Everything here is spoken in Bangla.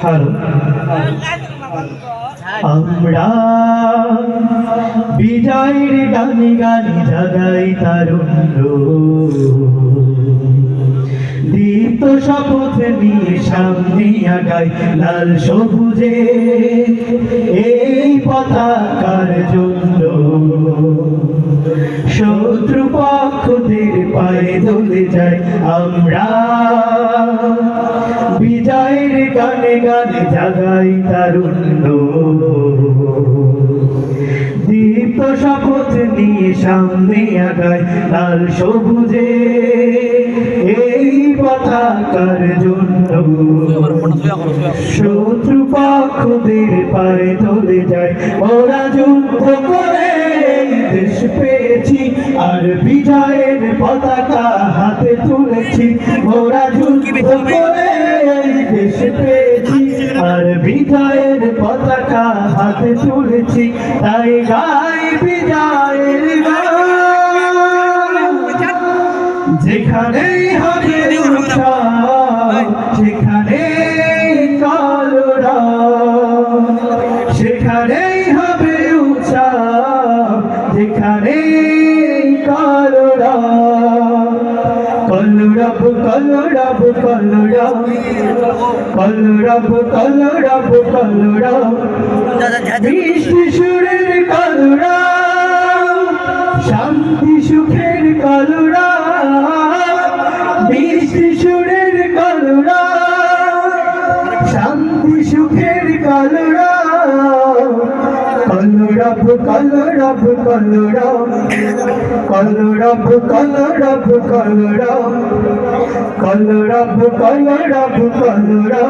হ্যালো আমরা বিজয়ের গানে গানে জাগাই তারুণ্য দীপ্ত শপথ নিয়ে সামনে আগাই লাল সবুজে এই পতাকার জন্য শত্রু পক্ষদের পায়ে দলে যাই আমরা। বিজয়ের গানে গানে জাগাই তারুণ্য। দীপ্ত শপথ নিয়ে সামনে আগায় লাল সবুজে। এই পতাকার জন্য শত্রু পক্ষদের পায়ে তোলে যায়। ওরা যুদ্ধ করে দেশ পেয়েছি, আর বিজয়ের পতাকা হাতে তুলেছি। ওরা যুদ্ধ করে দেশ পেয়েছি আর বিজয়ের পতাকা হাতে তুলেছি। তাই গাই বিদায়ের গান। কলরব কলরব কলরব কলরব কলরব কলরব বৃষ্টি সুরের কলরা শান্তি সুখের কলরা বৃষ্টি সুরের কলরা শান্তি সুখের কলরা কলরব কলরব কলরব কলরব কলরব কলরব కలుడపు కలుడపు కలుడా.